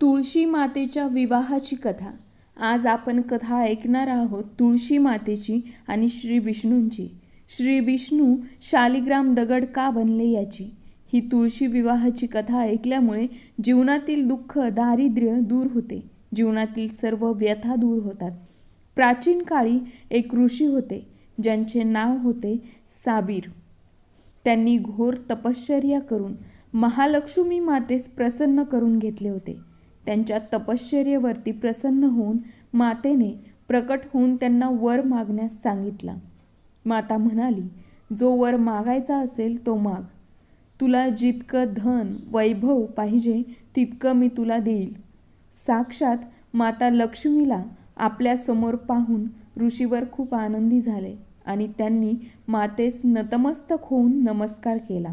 तुळशी मातेच्या विवाहाची कथा. आज आपण कथा ऐकणार आहोत तुळशी मातेची आणि श्री विष्णूंची. श्री विष्णू शालिग्राम दगड का बनले याची? ही तुळशी विवाहाची कथा ऐकल्यामुळे जीवनातील दुःख दारिद्र्य दूर होते. जीवनातील सर्व व्यथा दूर होतात. प्राचीन काळी एक ऋषी होते ज्यांचे नाव होते साबीर. त्यांनी घोर तपश्चर्या करून महालक्ष्मी मातेस प्रसन्न करून घेतले होते. त्यांच्या तपश्चर्येवरती प्रसन्न होऊन मातेने प्रकट होऊन त्यांना वर मागण्यास सांगितला. माता म्हणाली जो वर मागायचा असेल तो माग. तुला जितकं धन वैभव पाहिजे तितकं मी तुला देईल. साक्षात माता लक्ष्मीला आपल्यासमोर पाहून ऋषीवर खूप आनंदी झाले आणि त्यांनी मातेस नतमस्तक होऊन नमस्कार केला.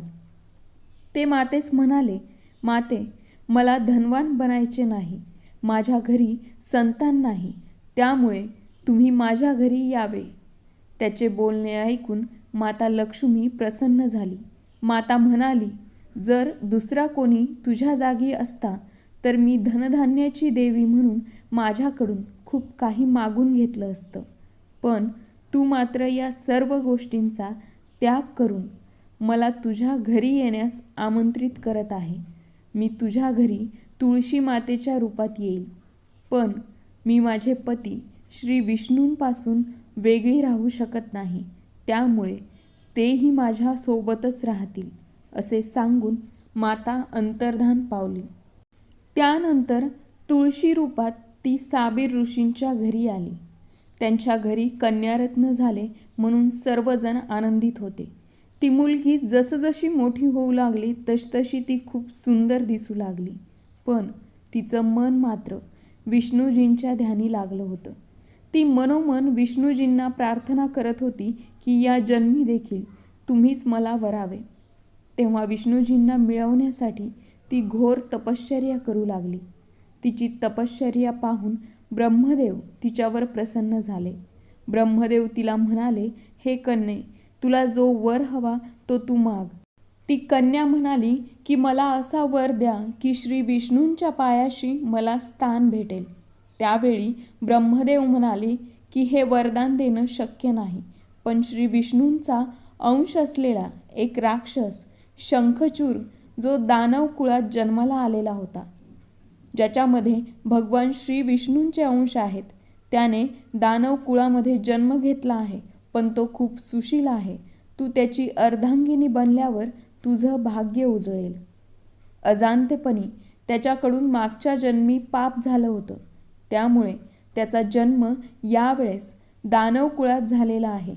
ते मातेस म्हणाले माते मला धनवान बनायचे नाही माझ्या घरी संतान नाही त्यामुळे तुम्ही माझ्या घरी यावे. त्याचे बोलणे ऐकून माता लक्ष्मी प्रसन्न झाली. माता म्हणाली जर दुसरा कोणी तुझ्या जागी असता तर मी धनधान्याची देवी म्हणून माझ्याकडून खूप काही मागून घेतलं असतं. पण तू मात्र या सर्व गोष्टींचा त्याग करून मला तुझ्या घरी येण्यास आमंत्रित करत आहे. मी तुझ्या घरी तुळशी मातेच्या रूपात येईल पण मी माझे पती श्री विष्णूंपासून वेगळी राहू शकत नाही. त्यामुळे तेही माझ्यासोबतच राहतील असे सांगून माता अंतर्धान पावली. त्यानंतर तुळशी रूपात ती साबीर ऋषींच्या घरी आली. त्यांच्या घरी कन्यारत्न झाले म्हणून सर्वजण आनंदित होते. ती मुलगी जसजशी मोठी होऊ लागली तसतशी ती खूप सुंदर दिसू लागली. पण तिचं मन मात्र विष्णूजींच्या ध्यानी लागलं होतं. ती मनोमन विष्णूजींना प्रार्थना करत होती की या जन्मी देखील तुम्हीच मला वरावे. तेव्हा विष्णूजींना मिळवण्यासाठी ती घोर तपश्चर्या करू लागली. तिची तपश्चर्या पाहून ब्रह्मदेव तिच्यावर प्रसन्न झाले. ब्रह्मदेव तिला म्हणाले हे कन्ये तुला जो वर हवा तो तू माग. ती कन्या म्हणाली की मला असा वर द्या की श्री विष्णूंच्या पायाशी मला स्थान भेटेल. त्यावेळी ब्रह्मदेव म्हणाले की हे वरदान देणं शक्य नाही पण श्री विष्णूंचा अंश असलेला एक राक्षस शंखचूर जो दानव कुळात जन्माला आलेला होता ज्याच्यामध्ये भगवान श्री विष्णूंचे अंश आहेत त्याने दानव कुळामध्ये जन्म घेतला आहे पण तो खूप सुशील आहे. तू त्याची अर्धांगिनी बनल्यावर तुझं भाग्य उजळेल. अजाणतेपणी त्याच्याकडून मागच्या जन्मी पाप झालं होतं. त्यामुळे त्याचा जन्म यावेळेस दानवकुळात झालेला आहे.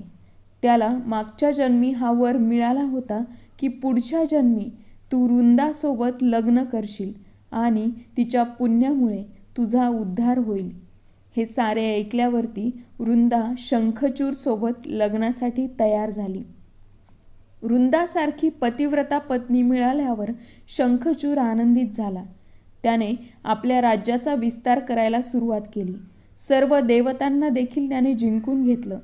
त्याला मागच्या जन्मी हा वर मिळाला होता की पुढच्या जन्मी तू वृंदासोबत लग्न करशील आणि तिच्या पुण्यामुळे तुझा उद्धार होईल. हे सारे ऐकल्यावरती वृंदा शंखचूरसोबत लग्नासाठी तयार झाली. वृंदासारखी पतिव्रता पत्नी मिळाल्यावर शंखचूर आनंदित झाला. त्याने आपल्या राज्याचा विस्तार करायला सुरुवात केली. सर्व देवतांना देखील त्याने जिंकून घेतलं.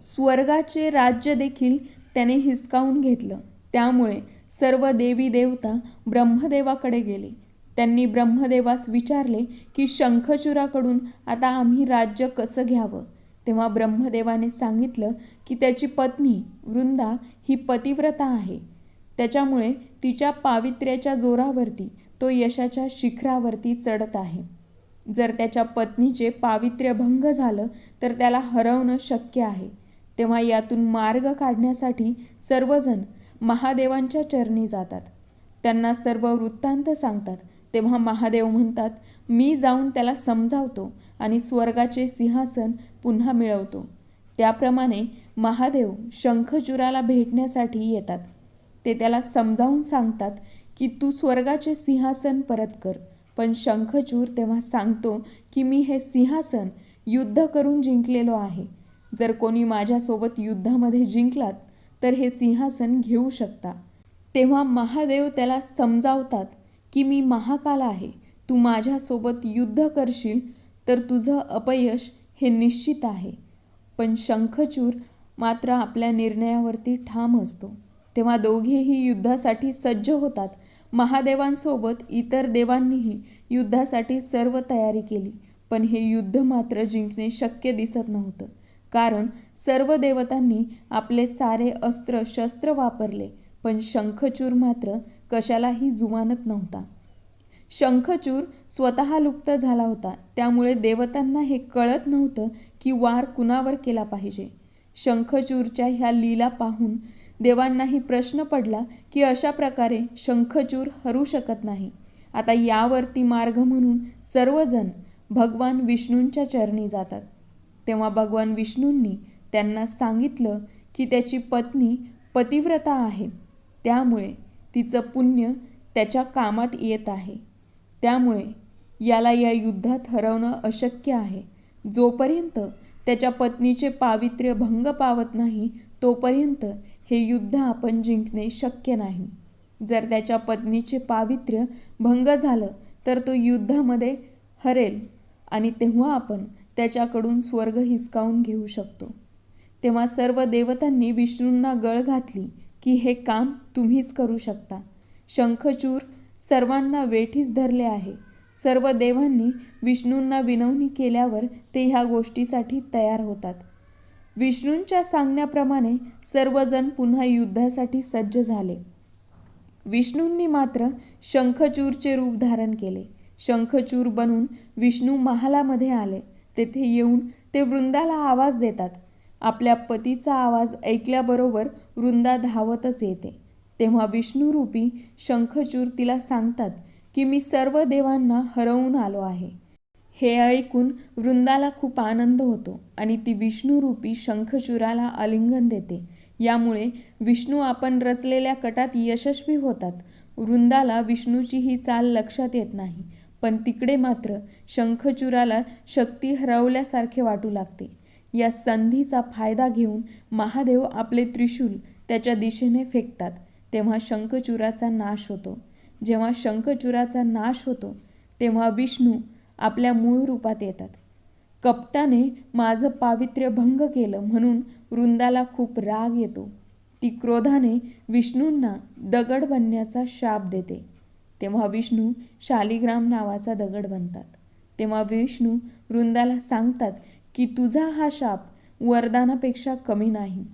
स्वर्गाचे राज्य देखील त्याने हिसकावून घेतलं. त्यामुळे सर्व देवी देवता ब्रह्मदेवाकडे गेले. त्यांनी ब्रह्मदेवास विचारले की शंखचूराकडून आता आम्ही राज्य कसं घ्यावं? तेव्हा ब्रह्मदेवाने सांगितलं की त्याची पत्नी वृंदा ही पतिव्रता आहे. त्याच्यामुळे तिच्या पावित्र्याच्या जोरावरती तो यशाच्या शिखरावरती चढत आहे. जर त्याच्या पत्नीचे पावित्र्य भंग झालं तर त्याला हरवणं शक्य आहे. तेव्हा यातून मार्ग काढण्यासाठी सर्वजण महादेवांच्या चरणी जातात. त्यांना सर्व वृत्तांत सांगतात. तेव्हा महादेव म्हणतात मी जाऊन त्याला समजावतो. आणि स्वर्गाचे सिंहासन पुन्हा मिळवतो. त्याप्रमाणे महादेव शंखचूराला भेटण्यासाठी येतात. ते त्याला समजावून सांगतात की तू स्वर्गाचे सिंहासन परत कर पण शंखचूर तेव्हा सांगतो की मी हे सिंहासन युद्ध करून जिंकलेलो आहे. जर कोणी माझ्यासोबत युद्धामध्ये जिंकलात तर हे सिंहासन घेऊ शकता. तेव्हा महादेव त्याला समजावतात की मी महाकाल आहे तू माझ्यासोबत युद्ध करशील तर तुझं अपयश हे निश्चित आहे. पण शंखचूर मात्र आपल्या निर्णयावरती ठाम असतो. तेव्हा दोघेही युद्धासाठी सज्ज होतात. महादेवांसोबत इतर देवांनीही युद्धासाठी सर्व तयारी केली. पण हे युद्ध मात्र जिंकणे शक्य दिसत नव्हतं. कारण सर्व देवतांनी आपले सारे अस्त्र शस्त्र वापरले. पण शंखचूर मात्र कशालाही जुमानत नव्हता. शंखचूर स्वतः लुप्त झाला होता. त्यामुळे देवतांना हे कळत नव्हतं की वार कुणावर केला पाहिजे. शंखचूरच्या ह्या लीला पाहून देवांनाही प्रश्न पडला की अशा प्रकारे शंखचूर हरू शकत नाही. आता यावरती मार्ग म्हणून सर्वजण भगवान विष्णूंच्या चरणी जातात. तेव्हा भगवान विष्णूंनी त्यांना सांगितलं की त्याची पत्नी पतिव्रता आहे. त्यामुळे तिचं पुण्य त्याच्या कामात येत आहे. त्यामुळे याला या युद्धात हरवणं अशक्य आहे. जोपर्यंत त्याच्या पत्नीचे पावित्र्य भंग पावत नाही तोपर्यंत हे युद्ध आपण जिंकणे शक्य नाही. जर त्याच्या पत्नीचे पावित्र्य भंग झालं तर तो युद्धामध्ये हरेल आणि तेव्हा आपण त्याच्याकडून स्वर्ग हिसकावून घेऊ शकतो. तेव्हा सर्व देवतांनी विष्णूंना गळ घातली की हे काम तुम्हीच करू शकता. शंखचूर सर्वांना वेठीस धरले आहे. सर्व देवांनी विष्णूंना विनवणी केल्यावर ते ह्या गोष्टीसाठी तयार होतात. विष्णूंच्या सांगण्याप्रमाणे सर्वजण पुन्हा युद्धासाठी सज्ज झाले. विष्णूंनी मात्र शंखचूरचे रूप धारण केले. शंखचूर बनून विष्णू महालामध्ये आले. तेथे येऊन ते वृंदाला आवाज देतात. आपल्या पतीचा आवाज ऐकल्याबरोबर वृंदा धावतच येते. तेव्हा विष्णुरूपी शंखचूर तिला सांगतात की मी सर्व देवांना हरवून आलो आहे. हे ऐकून वृंदाला खूप आनंद होतो आणि ती विष्णुरूपी शंखचूराला आलिंगन देते. यामुळे विष्णू आपण रचलेल्या कटात यशस्वी होतात. वृंदाला विष्णूची ही चाल लक्षात येत नाही पण तिकडे मात्र शंखचूराला शक्ती हरवल्यासारखे वाटू लागते. या संधीचा फायदा घेऊन महादेव आपले त्रिशूल त्याच्या दिशेने फेकतात. तेव्हा शंखचूराचा नाश होतो. जेव्हा शंखचूराचा नाश होतो तेव्हा विष्णू आपल्या मूळ रूपात येतात. कपटाने माझं पावित्र्य भंग केलं म्हणून वृंदाला खूप राग येतो. ती क्रोधाने विष्णूंना दगड बनण्याचा शाप देते. तेव्हा विष्णू शालिग्राम नावाचा दगड बनतात. तेव्हा विष्णू वृंदाला सांगतात की तुझा हा शाप वरदानापेक्षा कमी नाही.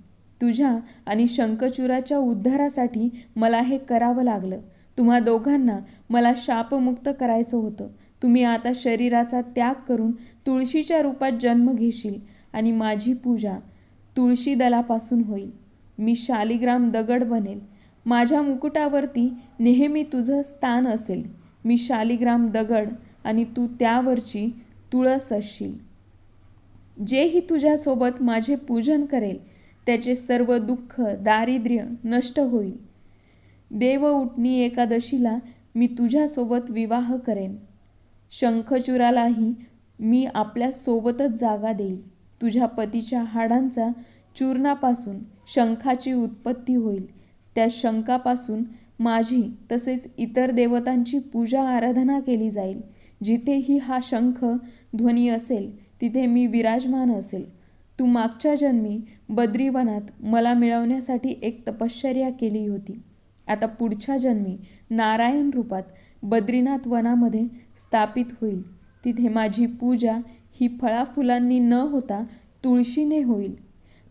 तुझ्या आणि शंखचूराच्या उद्धारासाठी मला हे करावं लागलं. तुम्हा दोघांना मला शापमुक्त करायचं होतं. तुम्ही आता शरीराचा त्याग करून तुळशीच्या रूपात जन्म घेशील आणि माझी पूजा तुळशी दलापासून होईल. मी शालिग्राम दगड बनेल. माझ्या मुकुटावरती नेहमी तुझं स्थान असेल. मी शालिग्राम दगड आणि तू त्यावरची तुळस असशील. जेही तुझ्यासोबत माझे पूजन करेल त्याचे सर्व दुःख दारिद्र्य नष्ट होईल. देव उठणी एकादशीला मी तुझ्यासोबत विवाह करेन. शंखचूरालाही मी आपल्या सोबतच जागा देईल. तुझ्या पतीच्या हाडांचा चूर्णापासून शंखाची उत्पत्ती होईल. त्या शंखापासून माझी तसेच इतर देवतांची पूजा आराधना केली जाईल. जिथेही हा शंख ध्वनी असेल तिथे मी विराजमान असेल. तू मागच्या जन्मी बद्रीवनात मला मिळवण्यासाठी एक तपश्चर्या केली होती. आता पुढच्या जन्मी नारायण रूपात बद्रीनाथ वनामध्ये स्थापित होईल. तिथे माझी पूजा ही फळाफुलांनी न होता तुळशीने होईल.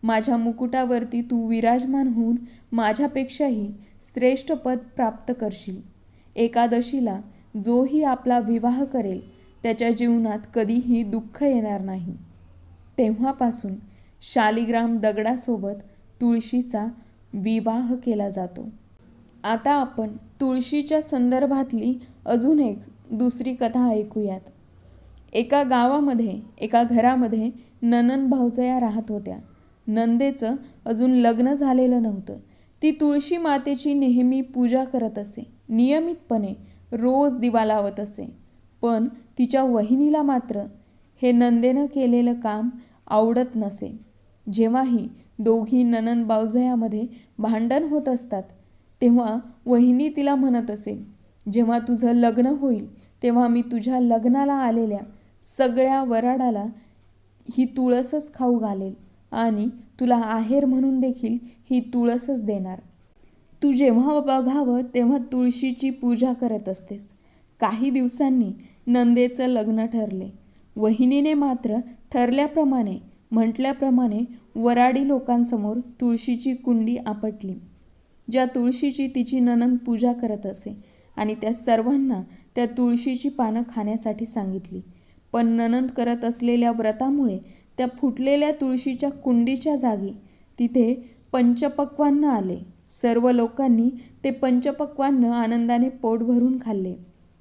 माझ्या मुकुटावरती तू विराजमान होऊन माझ्यापेक्षाही श्रेष्ठ पद प्राप्त करशील. एकादशीला जोही आपला विवाह करेल. त्याच्या जीवनात कधीही दुःख येणार नाही. तेव्हापासून शालिग्राम दगडासोबत तुळशीचा विवाह केला जातो. आता आपण तुळशीच्या संदर्भातली अजून एक दुसरी कथा ऐकूयात. एका गावामध्ये एका घरामध्ये ननन भावजया राहत होत्या. नंदेचं अजून लग्न झालेलं नव्हतं. ती तुळशी मातेची नेहमी पूजा करत असे. नियमितपणे रोज दिवा लावत असे. पण तिच्या वहिनीला मात्र हे नंदेनं केलेलं काम आवडत नसे. जेव्हाही दोघी ननन बावजयामध्ये भांडण होत असतात तेव्हा वहिनी तिला म्हणत असे जेव्हा तुझं लग्न होईल तेव्हा मी तुझ्या लग्नाला आलेल्या सगळ्या वराडाला ही तुळसच खाऊ घालेल आणि तुला आहेर म्हणून देखील ही तुळसच देणार. तू जेव्हा बघावं तेव्हा तुळशीची पूजा करत असतेस. काही दिवसांनी नंदेचं लग्न ठरले. वहिनीने मात्र ठरल्याप्रमाणे म्हटल्याप्रमाणे वराडी लोकांसमोर तुळशीची कुंडी आपटली ज्या तुळशीची तिची ननंद पूजा करत असे आणि त्या सर्वांना त्या तुळशीची पानं खाण्यासाठी सांगितली. पण ननंद करत असलेल्या व्रतामुळे त्या फुटलेल्या तुळशीच्या कुंडीच्या जागी तिथे पंचपक्वान्न आले. सर्व लोकांनी ते पंचपक्वान्न आनंदाने पोट भरून खाल्ले.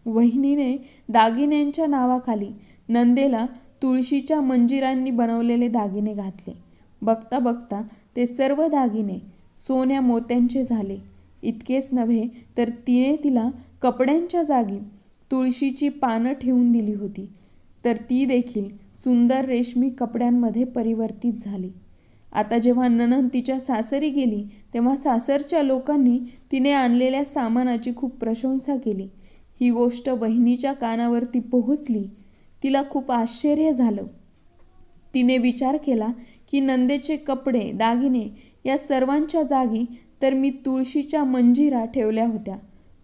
वहिनीने दागिन्यांच्या नावाखाली नंदेला तुळशीच्या मंजिरांनी बनवलेले दागिने घातले. बघता बघता ते सर्व दागिने सोन्या मोत्यांचे झाले. इतकेच नव्हे तर तिने तिला कपड्यांच्या जागी तुळशीची पानं ठेवून दिली होती. तर ती देखील सुंदर रेशमी कपड्यांमध्ये परिवर्तित झाली. आता जेव्हा ननन तिच्या सासरी गेली तेव्हा सासरच्या लोकांनी तिने आणलेल्या सामानाची खूप प्रशंसा केली. ही गोष्ट बहिणीच्या कानावरती पोहोचली तिला खूप आश्चर्य झालं. तिने विचार केला की नंदेचे कपडे दागिने या सर्वांच्या जागी तर मी तुळशीच्या मंजिरा ठेवल्या होत्या.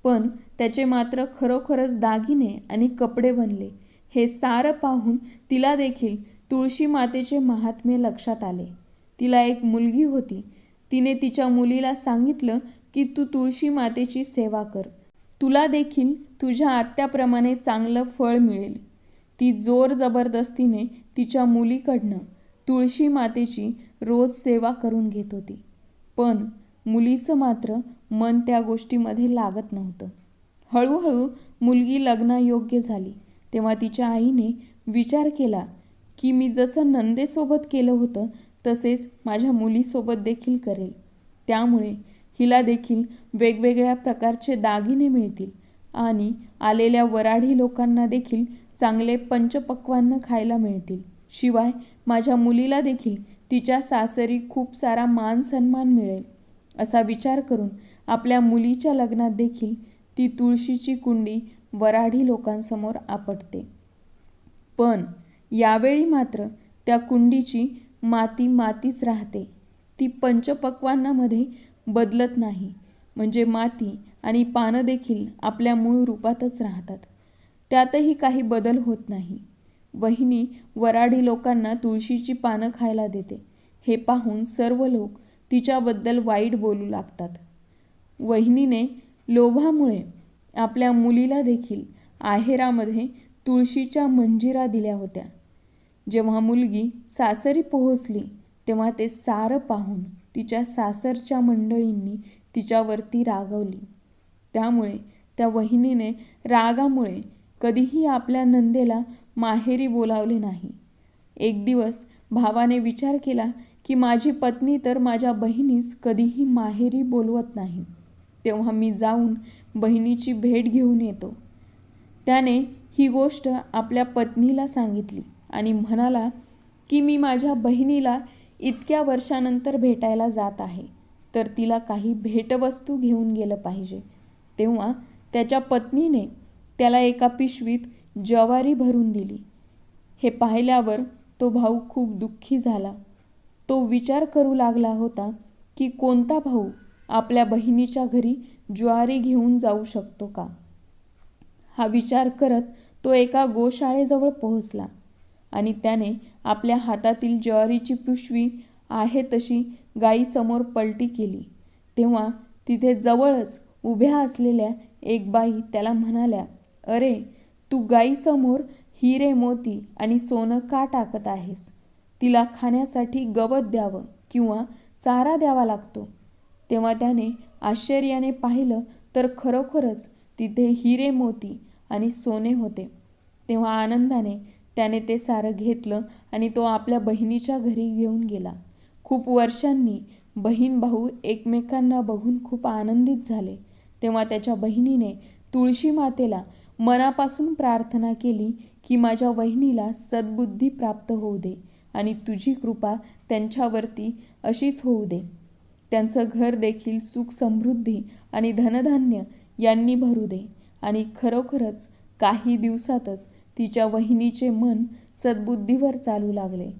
पण त्याचे मात्र खरोखरच दागिने आणि कपडे बनले. हे सारं पाहून तिला देखील तुळशी मातेचे महात्म्य लक्षात आले. तिला एक मुलगी होती. तिने तिच्या मुलीला सांगितलं की तू तुळशी मातेची सेवा कर. तुला देखील तुझ्या आत्याप्रमाणे चांगलं फळ मिळेल. ती जोर जबरदस्तीने तिच्या मुलीकडनं तुळशी मातेची रोज सेवा करून घेत होती. पण मुलीचं मात्र मन त्या गोष्टीमध्ये लागत नव्हतं. हळूहळू मुलगी लग्नायोग्य झाली. तेव्हा तिच्या आईने विचार केला की मी जसं नंदेसोबत केलं होतं तसेच माझ्या मुलीसोबत देखील करेल. त्यामुळे हिला देखील वेगवेगळ्या प्रकारचे दागिने मिळतील आणि आलेल्या वराढी लोकांना देखील चांगले पंचपक्वान्न खायला मिळतील. शिवाय माझ्या मुलीला देखील तिच्या सासरी खूप सारा मान सन्मान मिळेल असा विचार करून आपल्या मुलीच्या लग्नात देखील ती तुळशीची कुंडी वराढी लोकांसमोर आपटते. पण यावेळी मात्र त्या कुंडीची माती मातीच राहते. ती पंचपक्वांनामध्ये बदलत नाही. म्हणजे माती आणि पानं देखील आपल्या मूळ रूपातच राहतात. त्यातही काही बदल होत नाही. वहिनी वराडी लोकांना तुळशीची पानं खायला देते. हे पाहून सर्व लोक तिच्याबद्दल वाईट बोलू लागतात. वहिनीने लोभामुळे आपल्या मुलीला देखील आहेरामध्ये तुळशीच्या मंजिरा दिल्या होत्या. जेव्हा मुलगी सासरी पोहोचली तेव्हा ते सारं पाहून तिच्या सासरच्या मंडळींनी तिच्यावरती रागवली. त्यामुळे त्या वहिनीने रागामुळे कधीही आपल्या नंदेला माहेरी बोलावले नाही. एक दिवस भावाने विचार केला की माझी पत्नी तर माझ्या बहिणीस कधीही माहेरी बोलवत नाही. तेव्हा मी जाऊन बहिणीची भेट घेऊन येतो. त्याने ही गोष्ट आपल्या पत्नीला सांगितली आणि म्हणाला की मी माझ्या बहिणीला इतक्या वर्षानंतर भेटायला जात आहे तर तिला काही भेटवस्तू घेऊन गेलं पाहिजे. तेव्हा त्याच्या पत्नीने त्याला एका पिशवीत ज्वारी भरून दिली. हे पाहिल्यावर तो भाऊ खूप दुःखी झाला. तो विचार करू लागला होता की कोणता भाऊ आपल्या बहिणीच्या घरी ज्वारी घेऊन जाऊ शकतो का? हा विचार करत तो एका गोशाळेजवळ पोहोचला आणि त्याने आपल्या हातातील ज्वारीची पिशवी आहे तशी गायीसमोर पलटी केली. तेव्हा तिथे जवळच उभ्या असलेल्या एक बाई त्याला म्हणाल्या अरे तू गाईसमोर हिरे मोती आणि सोनं का टाकत आहेस? तिला खाण्यासाठी गवत द्यावं किंवा चारा द्यावा लागतो? तेव्हा त्याने आश्चर्याने पाहिलं तर खरोखरच तिथे हिरे मोती आणि सोने होते. तेव्हा आनंदाने त्याने ते सारं घेतलं आणि तो आपल्या बहिणीच्या घरी घेऊन गेला. खूप वर्षांनी बहीण भाऊ एकमेकांना बघून खूप आनंदित झाले. तेव्हा त्याच्या बहिणीने तुळशी मातेला मनापासून प्रार्थना केली की माझ्या वहिनीला सद्बुद्धी प्राप्त होऊ दे आणि तुझी कृपा त्यांच्यावरती अशीच होऊ दे. त्यांचं घर देखील सुख समृद्धी आणि धनधान्य यांनी भरू दे आणि खरोखरच काही दिवसातच तिच्या वहिनीचे मन सद्बुद्धीवर चालू लागले.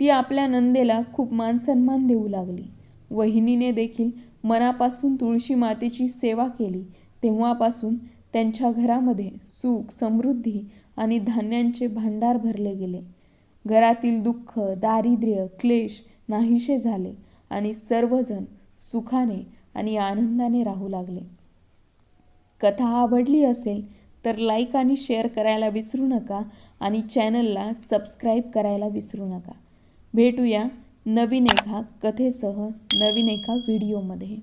ती आपल्या नंदेला खूप मानसन्मान देऊ लागली. वहिनीने देखील मनापासून तुळशी मातेची सेवा केली. तेव्हापासून त्यांच्या घरामध्ये सुख समृद्धी आणि धान्यांचे भांडार भरले गेले. घरातील दुःख दारिद्र्य क्लेश नाहीसे झाले आणि सर्वजण सुखाने आणि आनंदाने राहू लागले. कथा आवडली असेल तर लाईक आणि शेअर करायला विसरू नका आणि चॅनलला सबस्क्राईब करायला विसरू नका. भेटूया नवीन एका कथेसह नवीन एका व्हिडिओमध्ये.